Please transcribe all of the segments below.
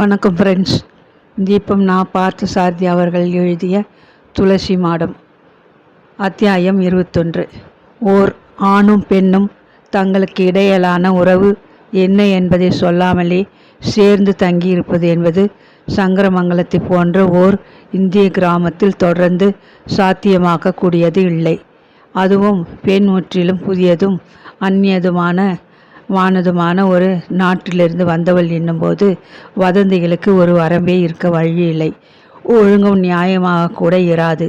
வணக்கம் ஃப்ரெண்ட்ஸ் தீபம் நான் பார்த்த சாரதி அவர்கள் எழுதிய துளசி மாடம். அத்தியாயம் இருபத்தொன்று. ஓர் ஆணும் பெண்ணும் தங்களுக்கு இடையிலான உறவு என்ன என்பதை சொல்லாமலே சேர்ந்து தங்கியிருப்பது என்பது சங்கரமங்கலத்தை போன்ற ஓர் இந்திய கிராமத்தில் தொடர்ந்து சாத்தியமாக்கக்கூடியது இல்லை. அதுவும் பெண் முற்றிலும் புதியதும் அந்நியதுமான வானதுமான ஒரு நாட்டிலிருந்து வந்தவள் என்னும்போது வதந்திகளுக்கு ஒரு வரம்பே இருக்க வழி இல்லை. ஒழுங்கும் நியாயமாக கூட இராது.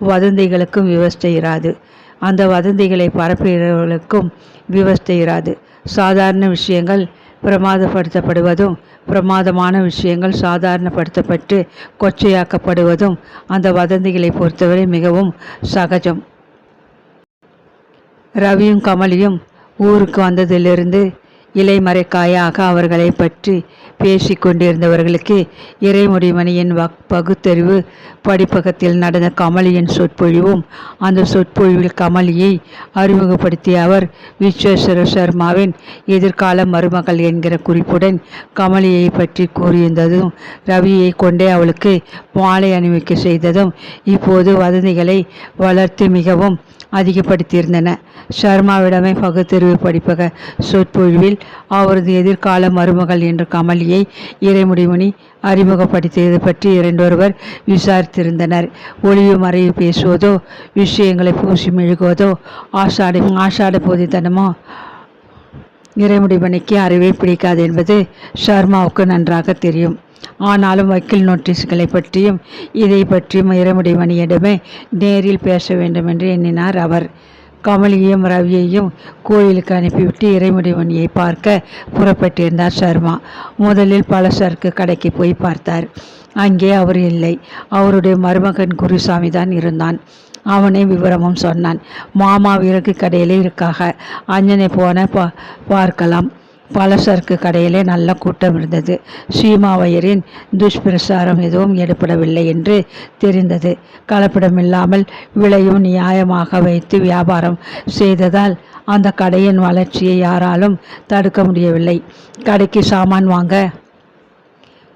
வதந்திகளுக்கும் விவஸ்தை இராது. அந்த வதந்திகளை பரப்புகிறவர்களுக்கும் விவஸ்தை இராது. சாதாரண விஷயங்கள் பிரமாதப்படுத்தப்படுவதும் பிரமாதமான விஷயங்கள் சாதாரணப்படுத்தப்பட்டு கொச்சையாக்கப்படுவதும் அந்த வதந்திகளை பொறுத்தவரை மிகவும் சகஜம். ரவியும் கமலியும் ஊருக்கு வந்ததிலிருந்து இலைமறைக்காயாக அவர்களை பற்றி பேசி கொண்டிருந்தவர்களுக்கு இறைமுடிமணியின் வக் பகுத்தறிவு படிப்பகத்தில் நடந்த கமலியின் சொற்பொழிவும் அந்த சொற்பொழிவில் கமலியை அறிமுகப்படுத்திய அவர் விஸ்வேஸ்வர சர்மாவின் எதிர்கால மருமகள் என்கிற குறிப்புடன் கமலியை பற்றி கூறியிருந்ததும் ரவியை கொண்டே அவளுக்கு மாலை அணிவிக்க செய்ததும் இப்போது வதந்திகளை வளர்த்து மிகவும் அதிகப்படுத்தியிருந்தன. ஷர்மாவிடமே பகுத்தறிவு படிப்பக சொற்பொழிவில் அவரது எதிர்கால மருமகள் என்ற கமலியை இறைமுடிமுனி அறிமுகப்படுத்தியது பற்றி இரண்டொருவர் விசாரித்திருந்தனர். ஒளிவு மறைவு பேசுவதோ விஷயங்களை பூசி மெழுகுவதோ ஆஷாட ஆஷாட போதித்தனமோ இறைமுடிமணிக்கு அறிவை பிடிக்காது என்பது ஷர்மாவுக்கு நன்றாக தெரியும். ஆனாலும் வக்கீல் நோட்டீஸ்களை பற்றியும் இதை பற்றியும் இறைமுடிமணியிடமே நேரில் பேச வேண்டும் என்று எண்ணினார் அவர். கமலியையும் ரவியையும் கோயிலுக்கு அனுப்பிவிட்டு இறைமுடிமணியை பார்க்க புறப்பட்டிருந்தார் சர்மா. முதலில் பலசரக்கு கடைக்கு போய் பார்த்தார். அங்கே அவர் இல்லை. அவருடைய மருமகன் குருசாமி தான் இருந்தான். அவனே விவரமும் சொன்னான். மாமா விறகு கடையிலே இருக்காக. அஞ்சனை போன பா பார்க்கலாம். பலசரக்கு கடையிலே நல்ல கூட்டம் இருந்தது. சீமாவையரின் துஷ்பிரசாரம் எதுவும் எடுப்படவில்லை என்று தெரிந்தது. கலப்படமில்லாமல் விலையும் நியாயமாக வைத்து வியாபாரம் செய்ததால் அந்த கடையின் வளர்ச்சியை யாராலும் தடுக்க முடியவில்லை. கடைக்கு சாமான் வாங்க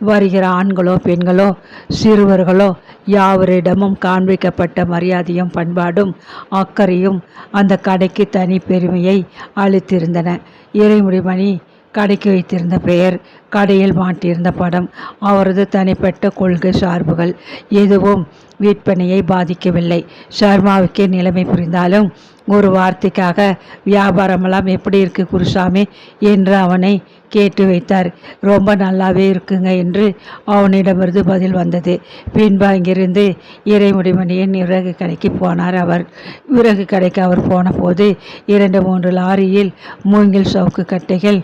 வருகிற ஆண்களோ பெண்களோ சிறுவர்களோ யாவரிடமும் காண்பிக்கப்பட்ட மரியாதையும் பண்பாடும் அக்கறையும் அந்த கடைக்கு தனி பெருமையை அளித்திருந்தன. இறைமுடிமணி கடைக்கு வைத்திருந்த பெயர் கடையில் மாட்டியிருந்த படம் அவரது தனிப்பட்ட கொள்கை சார்புகள் எதுவும் விற்பனையை பாதிக்கவில்லை. சர்மாவுக்கே நிலைமை புரிந்தாலும் ஒரு வார்த்தைக்காக வியாபாரமெல்லாம் எப்படி இருக்கு குருசாமி என்று அவனை கேட்டு வைத்தார். ரொம்ப நல்லாவே இருக்குங்க என்று அவனிடமிருந்து பதில் வந்தது. பின்பு அங்கிருந்து இறைமுடிமணியின் விறகு கடைக்கு போனார் அவர். விறகு கடைக்கு அவர் போன போது இரண்டு மூன்று லாரியில் மூங்கில் சவுக்கு கட்டைகள்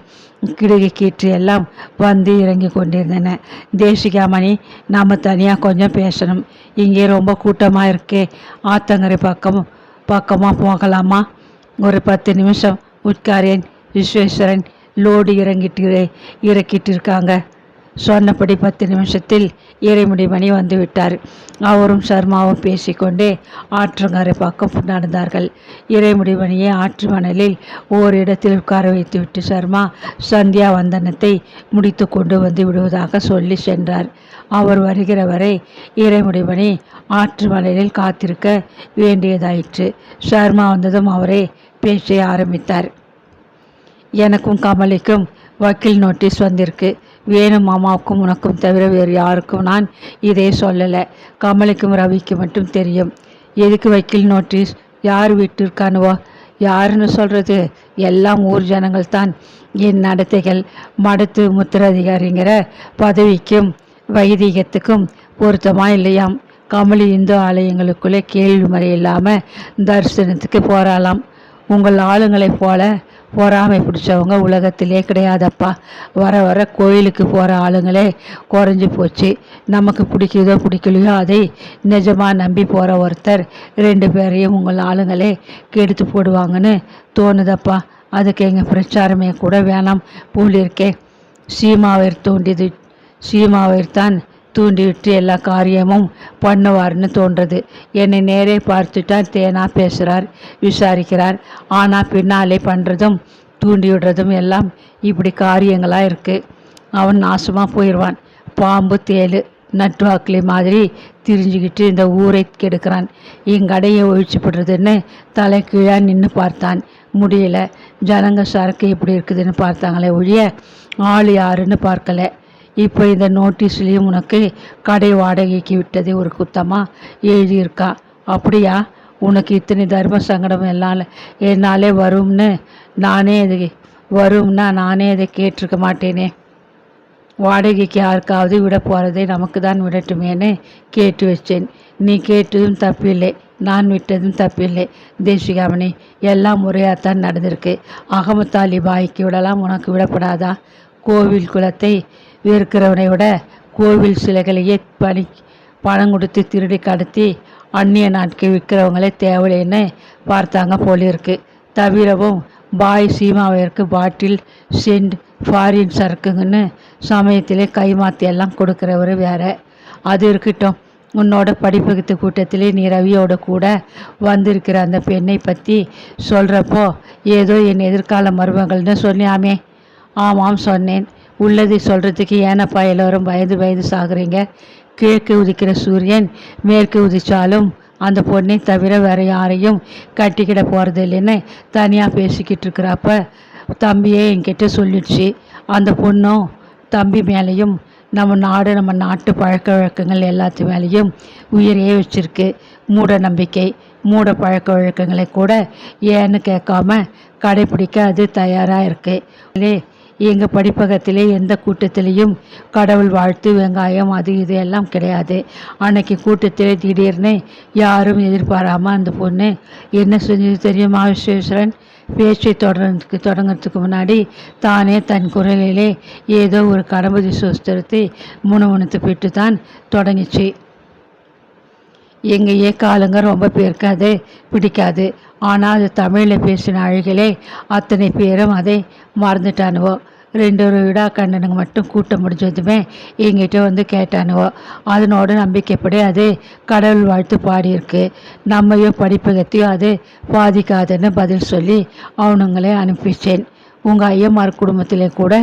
கிடுகு கீற்று எல்லாம் வந்து இறங்கி கொண்டிருந்தன. தேசிகாமணி நாம் தனியாக கொஞ்சம் பேசணும். இங்கே ரொம்ப கூட்டமாக இருக்கே. ஆத்தங்கரை பக்கம் பக்கமாக போகலாமா? ஒரு பத்து நிமிஷம் உட்காரேன். விஸ்வேஸ்வரன் லோடு இறங்கிட்டு இறக்கிட்டு இருக்காங்க. சொன்னபடி பத்து நிமிஷத்தில் இறைமுடிமணி வந்து விட்டார் அவரும் சர்மாவும் பேசிக்கொண்டே ஆற்றங்கரை பக்கம் நடந்தார்கள். இறைமுடிமணியை ஆற்று மணலில் ஓரிடத்தில் உட்கார வைத்துவிட்டு சர்மா சந்தியா வந்தனத்தை முடித்து கொண்டு வந்து விடுவதாக சொல்லி சென்றார். அவர் வருகிற வரை இறைமுடிமணி ஆற்று மணலில் காத்திருக்க வேண்டியதாயிற்று. சர்மா வந்ததும் அவரே பேச ஆரம்பித்தார். எனக்கும் கமலிக்கும் வக்கீல் நோட்டீஸ் வந்திருக்கு. வேணு மாமாவுக்கும் உனக்கும் தவிர வேறு யாருக்கும் நான் இதை சொல்லலை. கமலுக்கும் ரவிக்கு மட்டும் தெரியும். எதுக்கு வக்கீல் நோட்டீஸ்? யார் வீட்டிற்கானுவோ யாருன்னு சொல்கிறது எல்லாம் ஊர் ஜனங்கள் தான். என் நடத்தைகள் மடத்து முத்திரதிகாரிங்கிற பதவிக்கும் வைதிகத்துக்கும் பொருத்தமாக இல்லையாம்? கமலி இந்து ஆலயங்களுக்குள்ளே கேள்வி முறை இல்லாமல் தரிசனத்துக்கு போகிறாளாம் உங்கள் ஆளுங்களைப் போல பொறாமை பிடிச்சவங்க உலகத்திலே கிடையாதப்பா. வர வர கோயிலுக்கு போகிற ஆளுங்களே குறைஞ்சி போச்சு. நமக்கு பிடிக்குதோ பிடிக்கலையோ அதை நிஜமாக நம்பி போகிற ஒருத்தர் ரெண்டு பேரையும் உங்கள் ஆளுங்களே கெடுத்து போடுவாங்கன்னு தோணுதப்பா. அதுக்கு எங்கள் பிரச்சாரமே கூட வேணாம் போலிருக்கே. சீமாவை தோண்டியது சீமாவை தான் தூண்டிவிட்டு எல்லா காரியமும் பண்ணுவார்னு தோன்றது. என்னை நேரே பார்த்துட்டான் தேனா பேசுகிறார் விசாரிக்கிறார். ஆனால் பின்னாலே பண்ணுறதும் தூண்டி விடுறதும் எல்லாம் இப்படி காரியங்களாக இருக்குது அவன் நாசமாக போயிடுவான் பாம்பு தேலு நட்டுவாக்கிலி மாதிரி திரிஞ்சுக்கிட்டு இந்த ஊரை கெடுக்கிறான். என் கடையை ஒழிச்சு தலை கீழாக நின்று பார்த்தான். முடியல. ஜனங்க சரக்கு எப்படி இருக்குதுன்னு பார்த்தாங்களே ஒழிய ஆள் யாருன்னு பார்க்கல. இப்போ இந்த நோட்டீஸ்லேயும் உனக்கு கடை வாடகைக்கு விட்டதே ஒரு குத்தமாக எழுதியிருக்கா. அப்படியா? உனக்கு இத்தனை தர்ம சங்கடம் எல்லாம் என்னாலே வரும்னு நானே இது வரும்னா நானே இதை கேட்டிருக்க மாட்டேனே. வாடகைக்கு யாருக்காவது விட போகிறதை நமக்கு தான் விடட்டுமேன்னு கேட்டு வச்சேன். நீ கேட்டதும் தப்பில்லை. நான் விட்டதும் தப்பில்லை. தேசிகாமணி எல்லாம் முறையாகத்தான் நடந்திருக்கு. அகமத்தாலி பாய்க்கு விடலாம் உனக்கு விடப்படாதா? கோவில் குலத்தை இருக்கிறவனை விட கோவில் சிலைகளையே பணி பணம் கொடுத்து திருடி கடத்தி அந்நிய நாட்கள் விற்கிறவங்களே தேவையில்லைன்னு பார்த்தாங்க போலிருக்கு தவிரவும் பாய் சீமாவிற்கு பாட்டில் சென்ட் ஃபாரின் சரக்குங்கன்னு சமயத்திலே கைமாத்தி எல்லாம் கொடுக்குறவர் வேற. அது இருக்கட்டும் உன்னோட படிப்பகத்து கூட்டத்திலே நீ ரவியோட கூட வந்திருக்கிற அந்த பெண்ணை பற்றி சொல்கிறப்போ ஏதோ என் எதிர்கால மருமகள்னு சொன்னியாமே ஆமாம் சொன்னேன். உள்ளதை சொல்கிறதுக்கு ஏனப்பா எல்லோரும் பயந்து பயந்து சாகுறீங்க. கிழக்கு உதிக்கிற சூரியன் மேற்கு உதிச்சாலும் அந்த பொண்ணை தவிர வேற யாரையும் கட்டிக்கிட போகிறது இல்லைன்னு தனியாக பேசிக்கிட்டு இருக்கிறப்ப தம்பியே என்கிட்ட சொல்லிடுச்சு. அந்த பொண்ணும் தம்பி மேலேயும் நம்ம நாடு நம்ம நாட்டு பழக்க வழக்கங்கள் எல்லாத்து மேலேயும் உயிரையே வச்சிருக்கு. மூட நம்பிக்கை மூட பழக்க வழக்கங்களை கூட ஏன்னு கேட்காம கடைப்பிடிக்க அது தயாராக இருக்குது எங்கள் படிப்பகத்திலே எந்த கூட்டத்திலையும் கடவுள் வாழ்த்து வெங்காயம் அது இது எல்லாம் கிடையாது. அன்னைக்கு கூட்டத்திலே திடீர்னு யாரும் எதிர்பாராமல் அந்த பொண்ணு என்ன செஞ்சது தெரியுமா விஸ்வேஸ்வரன்? பேச்சை தொடர்றதுக்கு தொடங்கிறதுக்கு முன்னாடி தானே தன் குரலிலே ஏதோ ஒரு கணபதி சுஸ்திரத்தை முணுமுணுத்து விட்டு தான் தொடங்கிச்சு. எங்கள் ஏக்காலுங்க ரொம்ப பேருக்கு அது பிடிக்காது. ஆனால் அது தமிழில் பேசின அழகிலே அத்தனை பேரும் அதை மறந்துட்டானுவோ. ரெண்டு ஒரு விடா கண்ணனுங்க மட்டும் கூட்டம் முடிஞ்சதுமே எங்கிட்ட வந்து கேட்டானுவோ. அதனோட நம்பிக்கைப்படி அது கடவுள் வாழ்த்து பாடியிருக்கு. நம்மையும் படிப்பகத்தையும் அது பாதிக்காதுன்னு பதில் சொல்லி அவனுங்களே அனுப்பிச்சேன். உங்கள் ஐயம்மார் குடும்பத்திலே கூட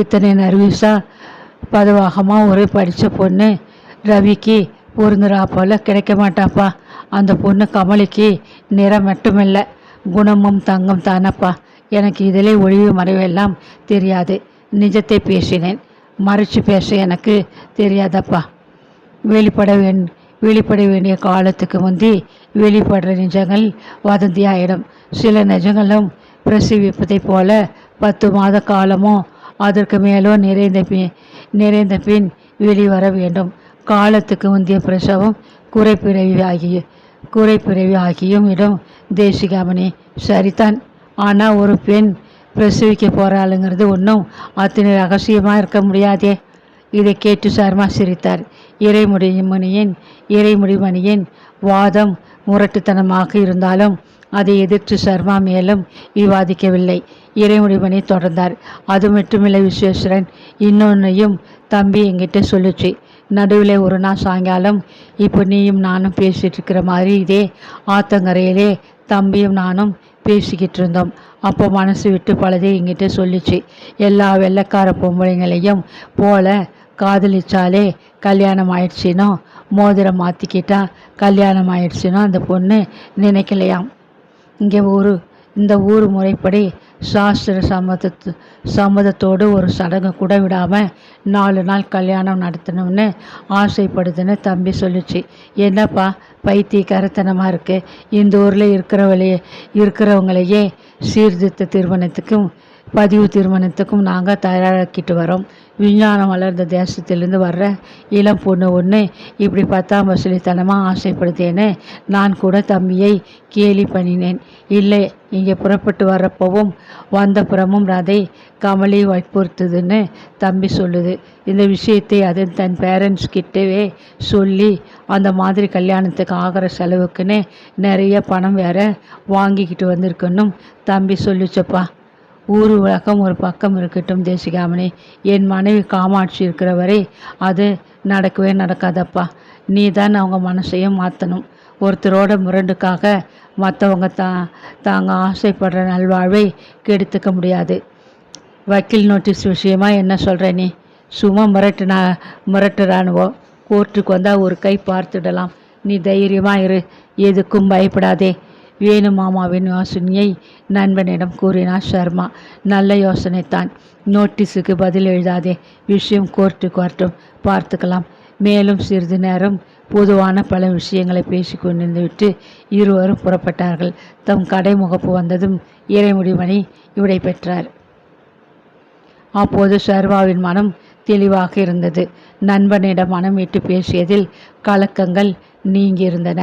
இத்தனை நர்வீஸாக பதவாகமாக ஒரு படித்த பொண்ணு ரவிக்கு பொருந்துறா போல கிடைக்க மாட்டாப்பா. அந்த பொண்ணு கமலிக்கு நிறம் மட்டுமில்லை குணமும் தங்கம் தானப்பா. எனக்கு இதிலே ஒளிவு மறைவெல்லாம் தெரியாது. நிஜத்தை பேசினேன். மறைச்சு பேச எனக்கு தெரியாதப்பா. வெளிப்பட வேண் வெளிப்பட வேண்டிய காலத்துக்கு முந்தி வெளிப்படுற நிஜங்கள் வதந்தியாயிடும். சில நிஜங்களும் பிரசவிப்பதைப் போல பத்து மாத காலமோ அதற்கு மேலோ நிறைந்த பின் நிறைந்த பின் வெளிவர வேண்டும். காலத்துக்கு முந்தைய பிரசவம் குறைப்பிறவி ஆகிய குறைப்பிறவி ஆகியும் இடம் தேசிகாமணி சரிதான். ஆனால் ஒரு பெண் பிரசவிக்க போகிறாளுங்கிறது ஒன்றும் அத்தனை ரகசியமாக இருக்க முடியாதே. இதை கேட்டு சர்மா சிரித்தார். இறைமுடிமணியின் இறைமுடிமணியின் வாதம் முரட்டுத்தனமாக இருந்தாலும் அதை எதிர்த்து சர்மா மேலும் விவாதிக்கவில்லை. இறைமுடிமணி தொடர்ந்தார். அது மட்டுமில்லை விஸ்வேஸ்வரன் இன்னொன்னையும் தம்பி என்கிட்ட சொல்லுச்சு. நடுவில் ஒரு நாள் சாயங்காலம் இப்போ நீயும் நானும் பேசிகிட்டு இருக்கிற மாதிரி இதே ஆத்தங்கரையிலே தம்பியும் நானும் பேசிக்கிட்டு இருந்தோம் அப்போ மனசு விட்டு பழதே எங்கிட்ட சொல்லிச்சு. எல்லா வெள்ளைக்கார பொம்பளைங்களையும் போல காதலிச்சாலே கல்யாணம் ஆயிடுச்சினோ மோதிரம் மாற்றிக்கிட்டா கல்யாணம் ஆயிடுச்சினோ அந்த பொண்ணு நினைக்கலையாம். இங்கே ஊர் இந்த ஊர் முறைப்படி சாஸ்திர சம்மதத்து சம்மதத்தோடு ஒரு சடங்கு கூட விடாமல் நாலு நாள் கல்யாணம் நடத்தணும்னு ஆசைப்படுதுன்னு தம்பி சொல்லிச்சு. என்னப்பா பைத்தியக்காரத்தனமாக இருக்குது இந்த ஊரில் இருக்கிறவளையே இருக்கிறவங்களையே சீர்திருத்த திருமணத்துக்கும் பதிவு திருமணத்துக்கும் நாங்கள் தயாராக்கிட்டு வரோம். விஞ்ஞானம் வளர்ந்த தேசத்திலேருந்து வர்ற இளம் பொண்ணு ஒன்று இப்படி பத்தாம் வசூலித்தனமாக ஆசைப்படுத்தேன்னு நான் கூட தம்பியை கேலி பண்ணினேன். இல்லை இங்கே புறப்பட்டு வர்றப்பவும் வந்த புறமும் அதை கமலி வற்புறுத்துதுன்னு தம்பி சொல்லுது. இந்த விஷயத்தை அது தன் பேரண்ட்ஸ் கிட்டவே சொல்லி அந்த மாதிரி கல்யாணத்துக்கு ஆகிற செலவுக்குன்னு நிறைய பணம் வேற வாங்கிக்கிட்டு வந்திருக்கணும் தம்பி சொல்லிச்சப்பா. ஊர் உலகம் ஒரு பக்கம் இருக்கட்டும் தேசிகாமணி. என் மனைவி காமாட்சி இருக்கிற வரை அது நடக்கவே நடக்காதப்பா. நீ தான் அவங்க மனசையும் மாற்றணும் ஒருத்தரோட முரண்டுக்காக மற்றவங்க தா தாங்க ஆசைப்படுற நல்வாழ்வை கெடுத்துக்க முடியாது. வக்கீல் நோட்டீஸ் விஷயமா என்ன சொல்கிற நீ? சும்மா மிரட்டுனா மிரட்டுறானுவோ? கோர்ட்டுக்கு வந்தால் ஒரு கை பார்த்துடலாம். நீ தைரியமாக இரு. எதுக்கும் பயப்படாதே. வேணு மாமாவின் யோசனையை நண்பனிடம் கூறினார் சர்மா நல்ல யோசனை தான் நோட்டீஸுக்கு பதில் எழுதாதே. விஷயம் கோர்ட்டுக்கு வரட்டும். பார்த்துக்கலாம். மேலும் சிறிது நேரம் பொதுவான பல விஷயங்களை பேசிக் கொண்டிருந்துவிட்டு இருவரும் புறப்பட்டார்கள். தம் கடை முகப்பு வந்ததும் இறைமுடிமணி விடை பெற்றார். அப்போது சர்வாவின் மனம் தெளிவாக இருந்தது. நண்பனிடம் மனம் விட்டு பேசியதில் கலக்கங்கள் நீங்கியிருந்தன.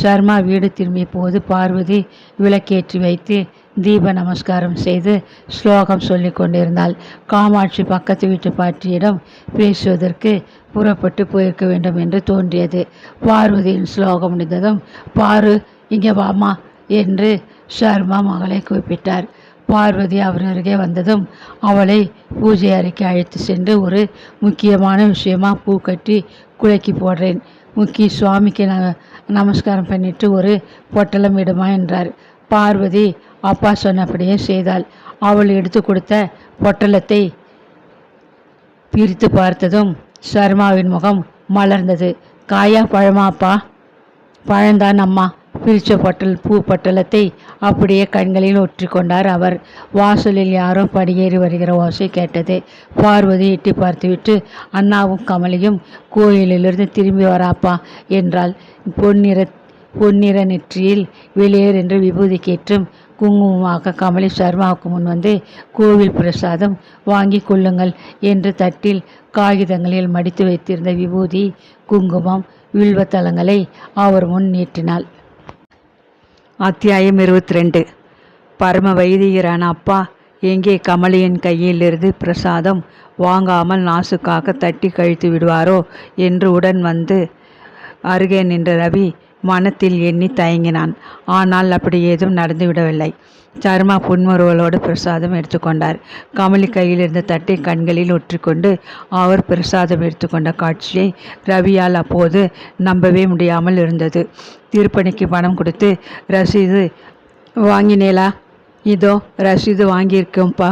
சர்மா வீடு திரும்பிய போது பார்வதி விளக்கேற்றி வைத்து தீப நமஸ்காரம் செய்து ஸ்லோகம் சொல்லி கொண்டிருந்தாள். காமாட்சி பக்கத்து வீட்டு பாட்டியிடம் பேசுவதற்கு புறப்பட்டு போயிருக்க வேண்டும் என்று தோன்றியது. பார்வதியின் ஸ்லோகம் முடிந்ததும் பாரு இங்கே வாமா என்று சர்மா மகளை கூப்பிட்டார். பார்வதி அவர் அருகே வந்ததும் அவளை பூஜை அறைக்கு அழைத்து சென்று ஒரு முக்கியமான விஷயமா பூ கட்டி குலைக்கி போடுறேன். முக்கி சுவாமிக்கு ந நமஸ்காரம் பண்ணிட்டு ஒரு பொட்டலம் இடுமா என்றார். பார்வதி அப்பா சொன்னபடியே செய்தாள். அவள் எடுத்து கொடுத்த பொட்டலத்தை பிரித்து பார்த்ததும் சர்மாவின் முகம் மலர்ந்தது. காயா பழமாப்பா? பழந்தான் அம்மா பிரிச்ச பொட்டல் பூ பொட்டலத்தை அப்படியே கண்களில் ஒற்றி கொண்டார் அவர். வாசலில் யாரோ படியேறி வருகிற ஓசை கேட்டது. பார்வதி எட்டி பார்த்துவிட்டு அண்ணாவும் கமலியும் கோயிலிலிருந்து திரும்பி வராப்பா? என்றாள். பொன்னிற பொன்னிற நெற்றியில் வெளியேறு என்று விபூதி கேற்றும் குங்குமமாக கமலி சர்மாவுக்கு முன் வந்து கோவில் பிரசாதம் வாங்கி கொள்ளுங்கள் என்று தட்டில் காகிதங்களில் மடித்து வைத்திருந்த விபூதி குங்குமம் வில்வத்தலங்களை அவர் முன் நீட்டினாள். அத்தியாயம் இருபத்தி ரெண்டு பரம வைதிகரான அப்பா எங்கே கமலியின் கையிலிருந்து பிரசாதம் வாங்காமல் நாசுக்காக தட்டி கழித்து விடுவாரோ என்று உடன் வந்து அருகே நின்ற ரவி மனத்தில் எண்ணி தயங்கினான். ஆனால் அப்படி ஏதும் நடந்துவிடவில்லை. சர்மா புன்முறுவலோடு பிரசாதம் எடுத்துக்கொண்டார். கமலி கையில் இருந்த தட்டை கண்களில் ஒற்றிக்கொண்டு அவர் பிரசாதம் எடுத்துக்கொண்ட காட்சியை ரவியால் அப்போது நம்பவே முடியாமல் இருந்தது. திருப்பணிக்கு பணம் கொடுத்து ரசீது வாங்கினேலா? இதோ ரசீது வாங்கியிருக்கோம்ப்பா.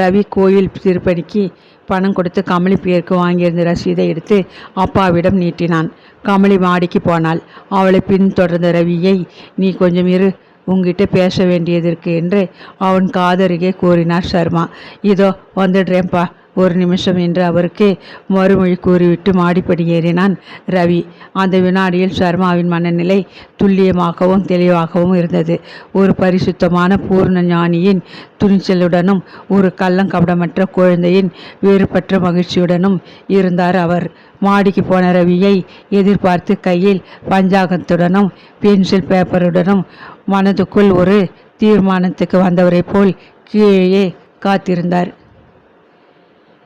ரவி கோயில் திருப்பணிக்கு பணம் கொடுத்து கமலி பேருக்கு வாங்கியிருந்த ரசீதை எடுத்து அப்பாவிடம் நீட்டினான். கமலி மாடிக்கு போனாள். அவளை பின்தொடர்ந்த ரவியை நீ கொஞ்சம் இரு உங்ககிட்ட பேச வேண்டியது இருக்கு என்று அவன் காதருகே கூறினார் சர்மா. இதோ வந்துடுறேன்ப்பா. ஒரு நிமிஷம் என்று அவருக்கு மறுமொழி கூறிவிட்டு மாடிப்படி ஏறினான் ரவி. அந்த வினாடியில் சர்மாவின் மனநிலை துல்லியமாகவும் தெளிவாகவும் இருந்தது. ஒரு பரிசுத்தமான பூர்ண ஞானியின் துணிச்சலுடனும் ஒரு கள்ளங்கபடமற்ற குழந்தையின் வேறுபற்ற மகிழ்ச்சியுடனும் இருந்தார் அவர். மாடிக்கு போன ரவியை எதிர்பார்த்து கையில் பஞ்சாங்கத்துடனும் பென்சில் பேப்பருடனும் மனதுக்குள் ஒரு தீர்மானத்துக்கு வந்தவரைப் போல் கீழே காத்திருந்தார்.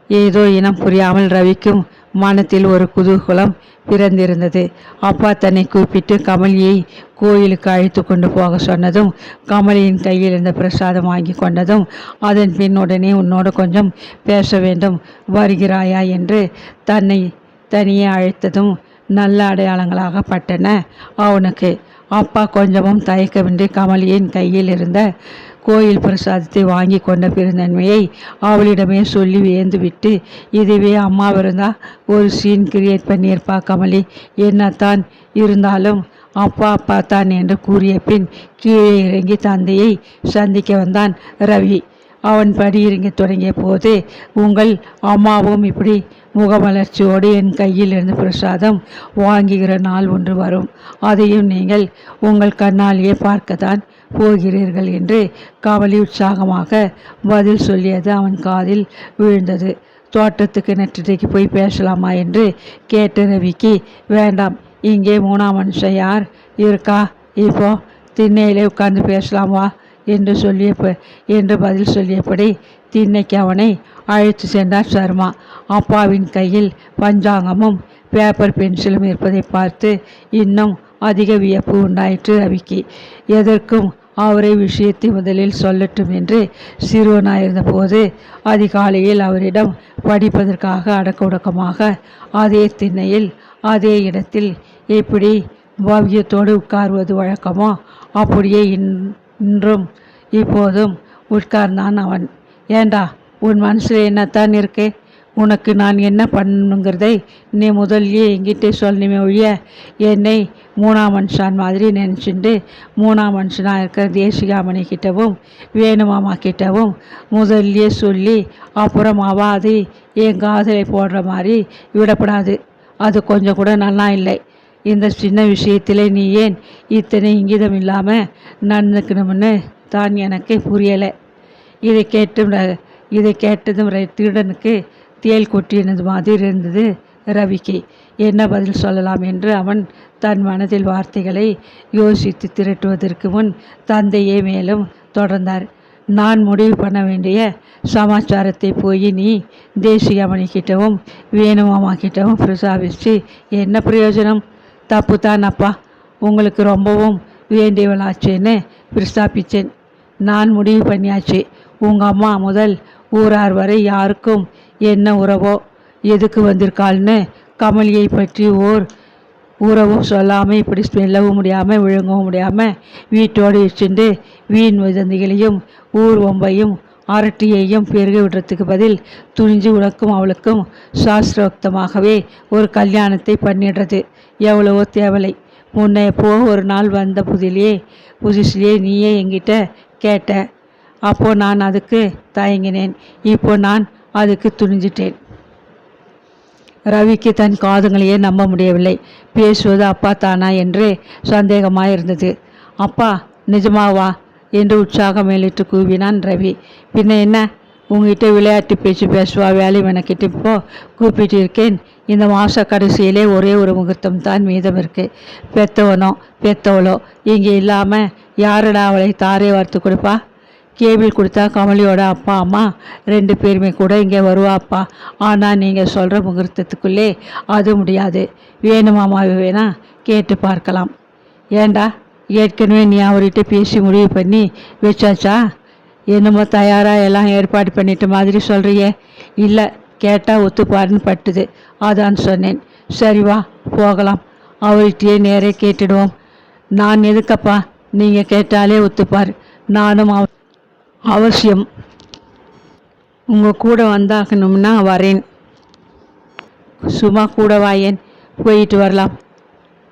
ஏதோ இனம் புரியாமல் ரவிக்கும் மனத்தில் ஒரு குதூகலம் பிறந்திருந்தது. அப்பா தன்னை கூப்பிட்டு கமலியை கோயிலுக்கு அழைத்து கொண்டு போக சொன்னதும் கமலியின் கையில் இருந்த பிரசாதம் வாங்கி கொண்டதும் அதன் பின் உடனே உன்னோடு கொஞ்சம் பேச வேண்டும் வருகிறாயா என்று தன்னை தனியே அழைத்ததும் நல்ல அடையாளங்களாக பட்டன. அவனுக்கு அப்பா கொஞ்சமும் தயக்கமின்றி கமலியின் கையில் இருந்த கோயில் பிரசாதத்தை வாங்கி கொண்ட பெருந்தன்மையை அவளிடமே சொல்லி வியந்துவிட்டு இதுவே அம்மாவிருந்தா ஒரு சீன் கிரியேட் பண்ணியிருப்பா கமலி என்னத்தான் இருந்தாலும் அப்பா அப்பா தான் என்று கூறிய பின் கீழே இறங்கி தந்தையை சந்திக்க வந்தான் ரவி. அவன் படியிறங்க தொடங்கிய போது உங்கள் அம்மாவும் இப்படி முகமலர்ச்சியோடு என் கையில் இருந்து பிரசாதம் வாங்குகிற நாள் ஒன்று வரும். அதையும் நீங்கள் உங்கள் கண்ணாலேயே பார்க்கத்தான் போகிறீர்கள் என்று கவலி உற்சாகமாக பதில் சொல்லியது அவன் காதில் விழுந்தது. தோட்டத்துக்கு நெற்றடைக்கு போய் பேசலாமா என்று கேட்டு ரவிக்கு வேண்டாம் இங்கே மூணாம் மனுஷன் யார்? இருக்கா? இப்போ திண்ணையிலே உட்கார்ந்து பேசலாமா என்று சொல்லிய என்று பதில் சொல்லியபடி திண்ணைக்கு அவனை அழைத்து சென்றார் சர்மா. அப்பாவின் கையில் பஞ்சாங்கமும் பேப்பர் பென்சிலும் இருப்பதை பார்த்து இன்னும் அதிக வியப்பு உண்டாயிற்று ரவிக்கு. எதற்கும் அவரை விஷயத்தை முதலில் சொல்லட்டும் என்று சிறுவனாயிருந்த போது அதிகாலையில் அவரிடம் படிப்பதற்காக அடக்க உடக்கமாக அதே திண்ணையில் அதே இடத்தில் எப்படி பவ்யத்தோடு உட்கார்வது வழக்கமோ அப்படியே இன்றும் இப்போதும் உட்கார்ந்தான் அவன். ஏண்டா உன் மனசில் என்னத்தான் இருக்கு? உனக்கு நான் என்ன பண்ணணுங்கிறதை நீ முதல்லயே என்கிட்ட சொல்லணுமே ஒழிய என்னை மூணாம் மனுஷான் மாதிரி நினச்சிண்டு மூணாம் மனுஷனாக இருக்கிற தேசிகாமணி கிட்டவும் வேணுமாமா கிட்டவும் முதல்லையே சொல்லி அப்புறம் அவாது என் காதலை போடுற மாதிரி விடப்படாது. அது கொஞ்சம் கூட நல்லா இல்லை. இந்த சின்ன விஷயத்தில் நீ ஏன் இத்தனை இங்கிதம் இல்லாமல் நடந்துக்கணும்னு தான் எனக்கு புரியலை. இதை கேட்டும் ர- இதை கேட்டதும் ர- திருடனுக்கு தேள் கொட்டினது மாதிரி இருந்தது ரவிக்கு. என்ன பதில் சொல்லலாம் என்று அவன் தன் மனதில் வார்த்தைகளை யோசித்து திரட்டுவதற்கு முன் தந்தையே மேலும் தொடர்ந்தார். நான் முடிவு பண்ண வேண்டிய சமாச்சாரத்தை போய் நீ தேசிய அமணிக்கிட்டவும் வேணுமாமா கிட்டவும் பிரசாபிச்சு என்ன பிரயோஜனம்? தப்பு தான் அப்பா. உங்களுக்கு ரொம்பவும் வேண்டியவளாச்சேன்னு பிரஸ்தாபித்தேன். நான் முடிவு பண்ணியாச்சு. உங்க அம்மா முதல் ஊரார் வரை யாருக்கும் என்ன உறவோ எதுக்கு வந்திருக்காள்னு கமலியை பற்றி ஓர் உறவும் சொல்லாமல் இப்படி மெல்லவும் முடியாமல் விழுங்கவும் முடியாமல் வீட்டோடு வச்சுண்டு வீண் வதந்திகளையும் ஊர் ஒம்பையும் அரட்டியையும் பெருக விடுறதுக்கு பதில் துணிஞ்சு உனக்கும் அவளுக்கும் சாஸ்திரோக்தமாகவே ஒரு கல்யாணத்தை பண்ணிடுறது. எவ்வளவோ தேவலை. முன்ன எப்போ ஒரு நாள் வந்த புதிலே புதுசிலே நீயே என்கிட்ட கேட்ட அப்போ நான் அதுக்கு தயங்கினேன். இப்போ நான் அதுக்கு துணிஞ்சிட்டேன். ரவிக்கு தன் காதுங்களையே நம்ப முடியவில்லை. பேசுவது அப்பா தானா என்று சந்தேகமாக இருந்தது அப்பா நிஜமாவா என்று உற்சாகம் மேலிட்டு கூவினான் ரவி. பின்ன என்ன? உங்ககிட்ட விளையாட்டு பேச்சு பேசுவா வேலையும் எனக்கிட்ட இப்போ கூப்பிட்டு இருக்கேன். இந்த மாத கடைசியிலே ஒரே ஒரு முகூர்த்தம் தான் மீதம் இருக்குது பெத்தவனோ பெத்தவளோ இங்கே இல்லாமல் யாருடா அவளை தாரே வறுத்து கொடுப்பா? கேபிள் கொடுத்தா கமலியோட அப்பா அம்மா ரெண்டு பேருமே கூட இங்கே வருவாப்பா. ஆனால் நீங்கள் சொல்கிற முகூர்த்தத்துக்குள்ளே அது முடியாது. வேணுமாமாவை வேணா கேட்டு பார்க்கலாம். ஏண்டா ஏற்கனவே நீ அவர்கிட்ட பேசி முடிவு பண்ணி வச்சாச்சா? என்னமோ தயாராக எல்லாம் ஏற்பாடு பண்ணிட்ட மாதிரி சொல்கிறியே இல்லை கேட்டால் ஒத்துப்பாருன்னு பட்டுது. அதான் சொன்னேன். சரி வா போகலாம். அவர்கிட்டயே நேரே கேட்டுடுவோம். நான் எதுக்கப்பா? நீங்கள் கேட்டாலே ஒத்துப்பார். நானும் அவ அவசியம். உங்கள் கூட வந்தாகணும்னா வரேன். சும்மா கூட வாயேன். போயிட்டு வரலாம்.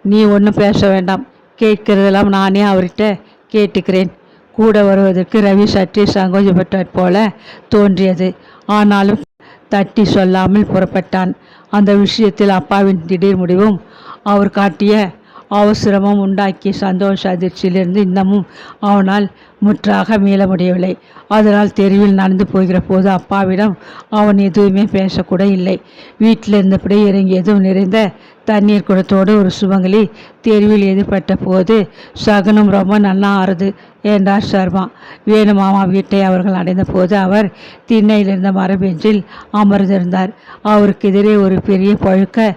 நீ ஒன்றும் பேச வேண்டாம். கேட்கிறதெல்லாம் நானே அவர்கிட்ட கேட்டுக்கிறேன். கூட வருவதற்கு ரவி சற்றே சங்கோஜப்பட்டாற் போல தோன்றியது. ஆனாலும் தட்டி சொல்லாமல் புறப்பட்டான். அந்த விஷயத்தில் அப்பாவின் திடீர் முடிவும் அவர் காட்டிய அவசரமும் உண்டாக்கிய சந்தோஷ அதிர்ச்சியிலிருந்து இன்னமும் அவனால் முற்றாக மீள முடியவில்லை. அதனால் தெருவில் நடந்து போகிற போது அப்பாவிடம் அவன் எதுவுமே பேசக்கூட இல்லை. வீட்டில் இருந்தபடி இறங்கியதும் நிறைந்த தண்ணீர் குடத்தோடு ஒரு சுமங்கலி தெருவில் எதிர்பட்ட போது சகுனம் ரொம்ப நல்லா ஆறுது என்றார் சர்மா. வேணுமாமா வீட்டை அவர்கள் அடைந்த போது அவர் திண்ணையிலிருந்த மரபெஞ்சில் அமர்ந்திருந்தார். அவருக்கு எதிரே ஒரு பெரிய பழுக்க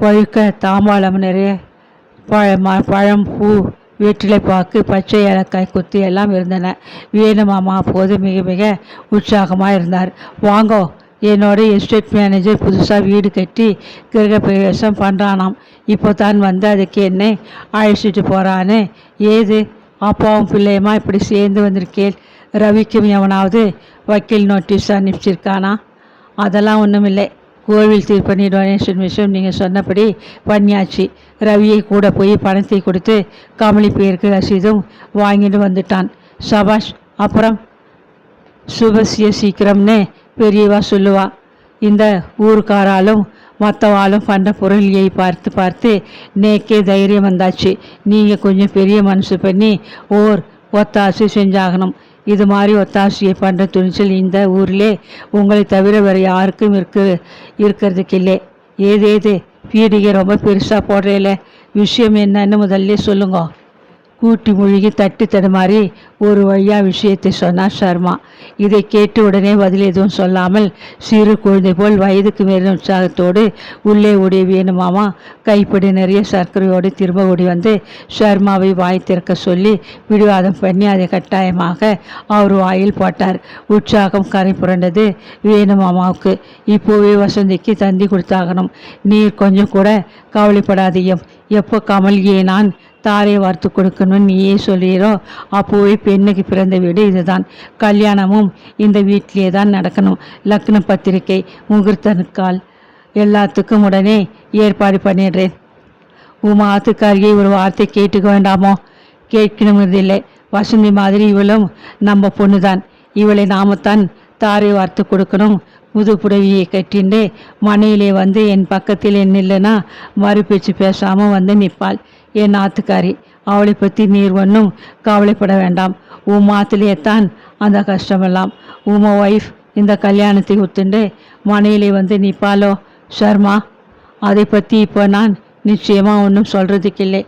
பழுக்க தாம்பாளம் நிறைய பழம் பழம் பூ வெற்றிலைப்பாக்கு பச்சை ஏலக்காய் குத்தி எல்லாம் இருந்தன. வேணுமாமா அப்போது மிக மிக உற்சாகமாக இருந்தார். வாங்கோ என்னோட எஸ்டேட் மேனேஜர் புதுசாக வீடு கட்டி கிரக பிரவேசம் பண்ணுறானாம் இப்போ தான் வந்து அதுக்கு என்னை அழைச்சிட்டு போகிறான்னு ஏது? அப்பாவும் பிள்ளையுமா இப்படி சேர்ந்து வந்திருக்கேன் ரவிக்கும் எவனாவது வக்கீல் நோட்டீஸ் அனுப்பிச்சிருக்கானா? அதெல்லாம் ஒன்றுமில்லை கோவில் திருப்பணி டொனேஷன் விஷயம் நீங்கள் சொன்னபடி பண்ணியாச்சு. ரவியை கூட போய் பணத்தை கொடுத்து கமலி பேருக்கு ரசீதும் வாங்கிட்டு வந்துட்டான். சபாஷ் அப்புறம்? சுபசிய சீக்கிரம்னு பெரியவா சொல்லுவா. இந்த ஊருக்காராலும் மற்றவாளும் பண்ணுற பொருளியை பார்த்து பார்த்து நேக்கே தைரியம் வந்தாச்சு. நீங்கள் கொஞ்சம் பெரிய மனசு பண்ணி ஓர் ஒத்தாசி செஞ்சாகணும். இது மாதிரி ஒத்தாசையை பண்ணுற துணிச்சல் இந்த ஊரிலே உங்களை தவிர வேறு யாருக்கும் இருக்கு இருக்கிறதுக்கு இல்லை ஏது ஏது? பீடிகை ரொம்ப பெருசாக போடுறேல. விஷயம் என்னன்னு முதல்ல சொல்லுங்க. கூட்டி மூழ்கி தட்டு தடுமாறி ஒரு வழியாக விஷயத்தை சொன்னார் சர்மா. இதை கேட்டு உடனே பதில் எதுவும் சொல்லாமல் சிறு குழந்தை போல் வயதுக்கு மேலும் உற்சாகத்தோடு உள்ளே ஓடிய வேணுமாமா கைப்பிடி நிறைய சர்க்கரையோடு திரும்ப ஓடி வந்து ஷர்மாவை வாய் திறக்க சொல்லி பிடிவாதம் பண்ணி அதை கட்டாயமாக அவர் வாயில் போட்டார். உற்சாகம் கரை புரண்டது வேணுமாமாவுக்கு இப்போவே வசந்திக்கு தந்தி கொடுத்தாகணும். நீர் கொஞ்சம் கூட கவலைப்படாதீயம். எப்போ கமலியை நான் தாரை வார்த்து கொடுக்கணும்னு நீயே சொல்லிடுறோ அப்போவே பெண்ணுக்கு பிறந்த வீடு இதுதான். கல்யாணமும் இந்த வீட்டிலே தான் நடக்கணும். லக்ன பத்திரிகை முகூர்த்தனுக்கால் எல்லாத்துக்கும் உடனே ஏற்பாடு பண்ணிடுறேன். உமா ஆத்துக்காரியை ஒரு வார்த்தை கேட்டுக்க வேண்டாமோ? கேட்கணுங்கிறதில்லை. வசந்தி மாதிரி இவளும் நம்ம பொண்ணு தான் இவளை நாமத்தான் தாரை வார்த்து கொடுக்கணும். புது புடவையை கட்டிண்டு மனையிலே வந்து என் பக்கத்தில் என்ன இல்லைன்னா மறுபேச்சு பேசாமல் வந்து நிற்பாள். என் ஆத்துக்காரி அவளை பற்றி நீர் ஒன்றும் கவலைப்பட வேண்டாம். உன் மாத்திலே தான் அந்த கஷ்டமெல்லாம். உமா ஒய்ஃப் இந்த கல்யாணத்தை ஒத்துண்டு மனையிலே வந்து நிற்பாளோ ஷர்மா? அதை பற்றி இப்போ நான் நிச்சயமாக ஒன்றும் சொல்கிறதுக்கு இல்லை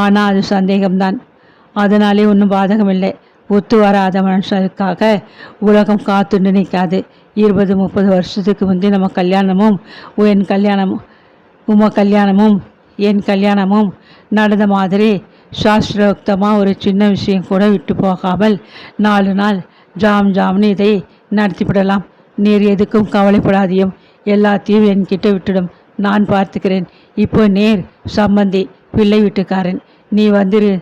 ஆனால் அது சந்தேகம்தான். அதனாலே ஒன்றும் பாதகமில்லை. ஒத்து வராத மனுஷனுக்காக உலகம் காத்துண்டு நிற்காது. இருபது முப்பது வருஷத்துக்கு முந்தி நம்ம கல்யாணமும் என் கல்யாணமும் உம கல்யாணமும் என் கல்யாணமும் நடந்த மாதிரி சாஸ்திரோக்தமாக ஒரு சின்ன விஷயம் கூட விட்டு போகாமல் நாலு நாள் ஜாம் ஜாம்னு இதை நடத்திவிடலாம். நீர் எதுக்கும் கவலைப்படாதியும். எல்லாத்தையும் என்கிட்ட விட்டுடும். நான் பார்த்துக்கிறேன். இப்போ நேர் சம்பந்தி பிள்ளை வீட்டுக்காரன். நீ வந்துரு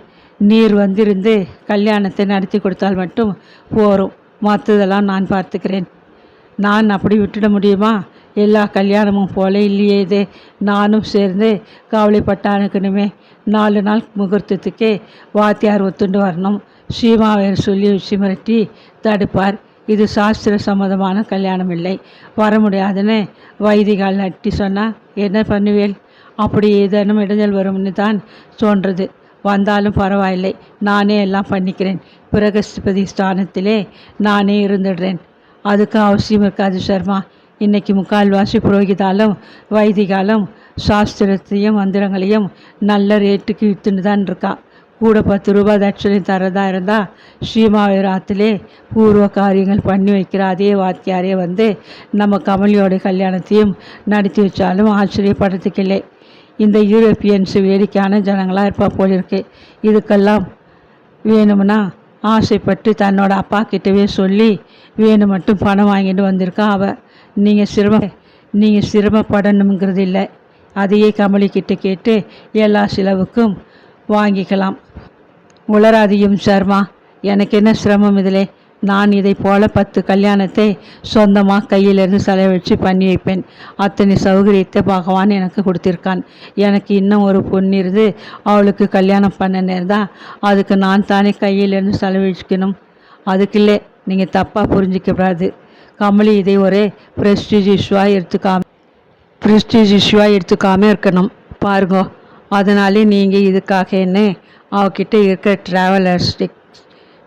நீர் வந்திருந்து கல்யாணத்தை நடத்தி கொடுத்தால் மட்டும் போகிறோம் மற்றதெல்லாம் நான் பார்த்துக்கிறேன். நான் அப்படி விட்டுட முடியுமா? எல்லா கல்யாணமும் போல இல்லையே இது. நானும் சேர்ந்து கவலைப்பட்டானுக்கணுமே நாலு நாள் முகூர்த்தத்துக்கே வாத்தியார் ஒத்துண்டு வரணும். சீமாவை சொல்லி சிமிரட்டி தடுப்பார். இது சாஸ்திர சம்மதமான கல்யாணம் இல்லை. வர முடியாதுன்னு வைதிகால் நட்டி சொன்னால் என்ன பண்ணுவேல்? அப்படி ஏதேனும் இடைஞ்சல் வரும்னு தான் தோன்றது. வந்தாலும் பரவாயில்லை. நானே எல்லாம் பண்ணிக்கிறேன். பிரகஸ்பதி ஸ்தானத்திலே நானே இருந்துடுறேன். அதுக்கு அவசியம் இருக்காது சர்மா. இன்னைக்கு முக்கால்வாசி புரோகிதாலும் வைதிகாலும் சாஸ்திரத்தையும் மந்திரங்களையும் நல்ல ரேட்டுக்கு விற்றுன்னு தான் இருக்கா. கூட பத்து ரூபாய் தட்சணை தரதா இருந்தால் ஸ்ரீமாவிராத்திலே பூர்வ காரியங்கள் பண்ணி வைக்கிற அதே வாத்தியாரே வந்து நம்ம கமலியோட கல்யாணத்தையும் நடத்தி வச்சாலும் ஆச்சரியப்படுறதுக்கில்லை. இந்த யூரோப்பியன்ஸ் வேடிக்கையான ஜனங்களாக இருப்பா போலிருக்கு. இதுக்கெல்லாம் வேணும்னா ஆசைப்பட்டு தன்னோட அப்பா கிட்டவே சொல்லி வேணும் மட்டும் பணம் வாங்கிட்டு வந்திருக்கா அவள் நீங்கள் சிரம நீங்கள் சிரமப்படணுங்கிறது இல்லை. அதையே கமலிக்கிட்ட கேட்டு எல்லா செலவுக்கும் வாங்கிக்கலாம். உளராதியும் சர்மா எனக்கு என்ன சிரமம் இதிலே? நான் இதை போல பத்து கல்யாணத்தை சொந்தமாக கையிலிருந்து செலவழித்து பண்ணி வைப்பேன். அத்தனை சௌகரியத்தை பகவான் எனக்கு கொடுத்திருக்கான். எனக்கு இன்னும் ஒரு பொண்ணு இருந்து அவளுக்கு கல்யாணம் பண்ண நேர்தான் அதுக்கு நான் தானே கையிலிருந்து செலவழிக்கணும். அதுக்கு இல்லை நீங்கள் தப்பாக புரிஞ்சிக்கப்படாது கமலி இதை ஒரு ப்ரெஸ்டீஜ் இஷ்யூவாக எடுத்துக்காம ப்ரெஸ்டீஜ் இஷ்யூவாக எடுத்துக்காமல் இருக்கணும். பாருங்க அதனாலே நீங்கள் இதுக்காக என்ன அவகிட்ட இருக்க ட்ராவலர்ஸ்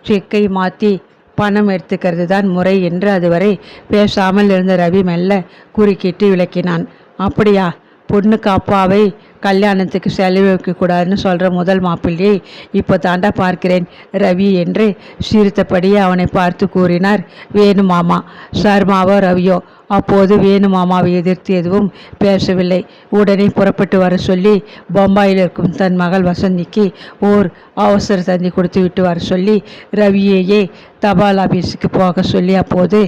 செக்கை மாற்றி பணம் எடுத்துக்கிறது தான் முறை என்று அதுவரை பேசாமல் இருந்த ரவி மெல்ல குறுக்கிட்டு விளக்கினான். அப்படியா? பொண்ணுக்கு அப்பாவை கல்யாணத்துக்கு செலவு வைக்கக்கூடாதுன்னு சொல்கிற முதல் மாப்பிள்ளையை இப்போ தாண்டா பார்க்கிறேன். ரவி என்று சிரித்தபடியே அவனை பார்த்து கூறினார். வேணு மாமா சர்மாவோ ரவியோ அப்போது வேணு மாமாவை எதிர்த்து எதுவும் பேசவில்லை. உடனே புறப்பட்டு வர சொல்லி பம்பாயில் இருக்கும் தன் மகள் வசந்திக்கு ஓர் அவசர தந்தி கொடுத்து விட்டு வர சொல்லி ரவியையே தபால் ஆஃபீஸுக்கு போக சொல்லி அப்போது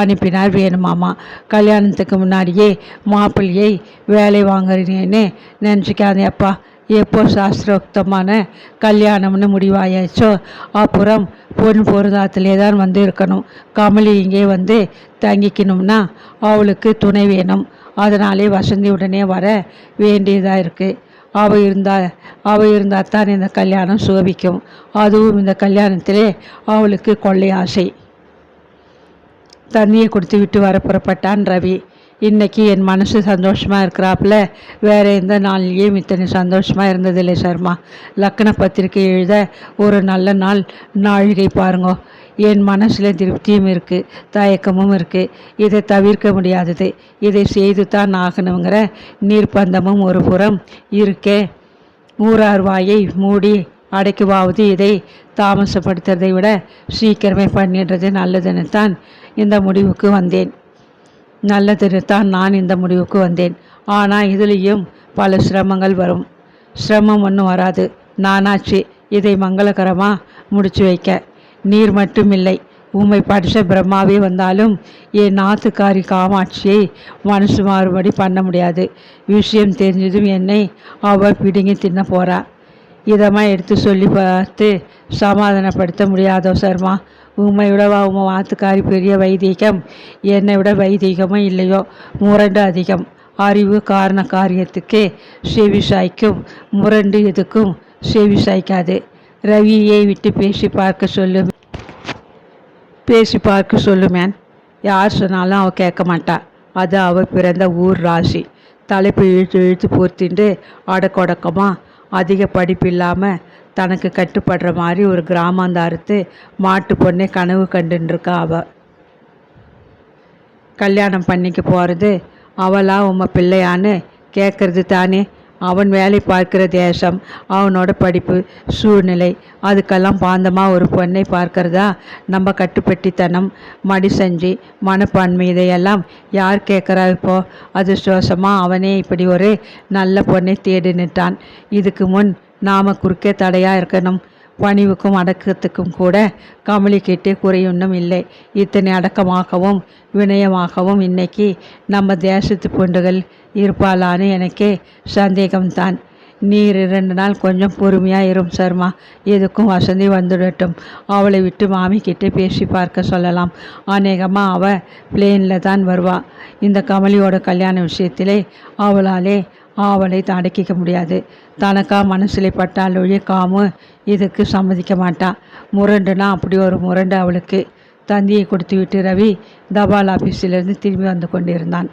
அனுப்பினார் வேணு மாமா கல்யாணத்துக்கு முன்னாடியே மாப்பிள்ளையை வேலை வாங்குறேன்னு நினச்சிக்காதே அப்பா. எப்போ சாஸ்திரோக்தமான கல்யாணம்னு முடிவாயாச்சோ அப்புறம் பொன் பொருதாத்திலே தான் வந்து இருக்கணும் கமலி இங்கே வந்து தங்கிக்கணும்னா அவளுக்கு துணை வேணும். அதனாலே வசந்தி உடனே வர வேண்டியதாக இருக்குது அவள் இருந்தால் அவள் இருந்தால் தான் இந்த கல்யாணம் சோபிக்கும் அதுவும் இந்த கல்யாணத்திலே அவளுக்கு கொள்ளை ஆசை தண்ணியை கொடுத்து விட்டு வர புறப்பட்டான் ரவி. இன்றைக்கி என் மனசு சந்தோஷமாக இருக்கிறாப்புல. வேறு எந்த நாள்லேயும் இத்தனை சந்தோஷமாக இருந்ததில்லை சர்மா. லக்கண பத்திரிக்கை எழுத ஒரு நல்ல நாள் நாழிகை பாருங்க. என் மனசில் திருப்தியும் இருக்குது தயக்கமும் இருக்குது இதை தவிர்க்க முடியாதது. இதை செய்து தான் ஆகணுங்கிற நீர்ப்பந்தமும் ஒரு புறம் இருக்கே. ஊரார் வாயை மூடி அடைக்குவாவது இதை தாமசப்படுத்துறதை விட சீக்கிரமே பண்ணிடுறது நல்லதுன்னு தான் இந்த முடிவுக்கு வந்தேன். நல்லதுன்னு தான் நான் இந்த முடிவுக்கு வந்தேன். ஆனால் இதுலேயும் பல சிரமங்கள் வரும். சிரமம் ஒன்றும் வராது. நானாச்சு இதை மங்களகரமாக முடிச்சு வைக்க. நீர் மட்டும் இல்லை உண்மை படித்த பிரம்மாவே வந்தாலும் என் நாத்துக்காரி காமாட்சியை மனசு மாறுபடி பண்ண முடியாது. விஷயம் தெரிஞ்சதும் என்னை அவள் பிடுங்கி தின்ன போறா. இதமாக எடுத்து சொல்லி பார்த்து சமாதானப்படுத்த முடியாதோ சர்மா? உண்மை விடவா உமை வாத்துக்காரி பெரிய வைதீகம்? என்னை விட வைதீகமும் இல்லையோ? முரண்டு அதிகம். அறிவு காரண காரியத்துக்கு செவி சாய்க்கும். முரண்டு எதுக்கும் செவி சாய்க்காது. ரவியை விட்டு பேசி பார்க்க சொல்லு பேசி பார்க்க சொல்லுமேன் யார் சொன்னாலும் அவள் கேட்க மாட்டா. அது அவள் பிறந்த ஊர் ராசி. தலைப்பு இழுத்து இழுத்து பொறுத்திண்டு அடக்கொடக்கமாக அதிக படிப்பு இல்லாமல் தனக்கு கட்டுப்படுற மாதிரி ஒரு கிராமாந்தாரத்து மாட்டு பொண்ணை கனவு கண்டுருக்கா அவள் கல்யாணம் பண்ணிக்க போகிறது அவளா உம்ம பிள்ளையான்னு கேட்குறது தானே. அவன் வேலை பார்க்கிற தேசம் அவனோட படிப்பு சூழ்நிலை அதுக்கெல்லாம் பாந்தமாக ஒரு பொண்ணை பார்க்கறதா? நம்ம கட்டுப்பட்டித்தனம் மடி செஞ்சு மனப்பான்மை இதையெல்லாம் யார் கேட்குறா இப்போ? அதிர்ஷ்டவசமாக அவனே இப்படி ஒரு நல்ல பொண்ணை தேடினுட்டான் இதுக்கு முன் நாம் குறுக்கே தடையாக இருக்கணும். பணிவுக்கும் அடக்கத்துக்கும் கூட கமலிக்கிட்டே குறையொன்றும் இல்லை. இத்தனை அடக்கமாகவும் வினயமாகவும் இன்னைக்கு நம்ம தேசத்து பொண்டுகள் இருப்பாளான்னு எனக்கே சந்தேகம்தான். நீர் இரண்டு நாள் கொஞ்சம் பொறுமையாக இரும் சர்மா. எதுக்கும் வசந்தி வந்துடட்டும். அவளை விட்டு மாமிக்கிட்டே பேசி பார்க்க சொல்லலாம். அநேகமாக அவள் பிளேனில் தான் வருவா. இந்த கமலியோட கல்யாண விஷயத்திலே அவளாலே அவளை தடக்கிக்க முடியாது. தனக்கா மனசில் பட்டால் ஒழிய காமு இதுக்கு சம்மதிக்க மாட்டா. முரண்டுனா அப்படி ஒரு முரண்டு அவளுக்கு தந்தியை கொடுத்து விட்டு ரவி தபால் ஆஃபீஸிலிருந்து திரும்பி வந்து கொண்டிருந்தான்.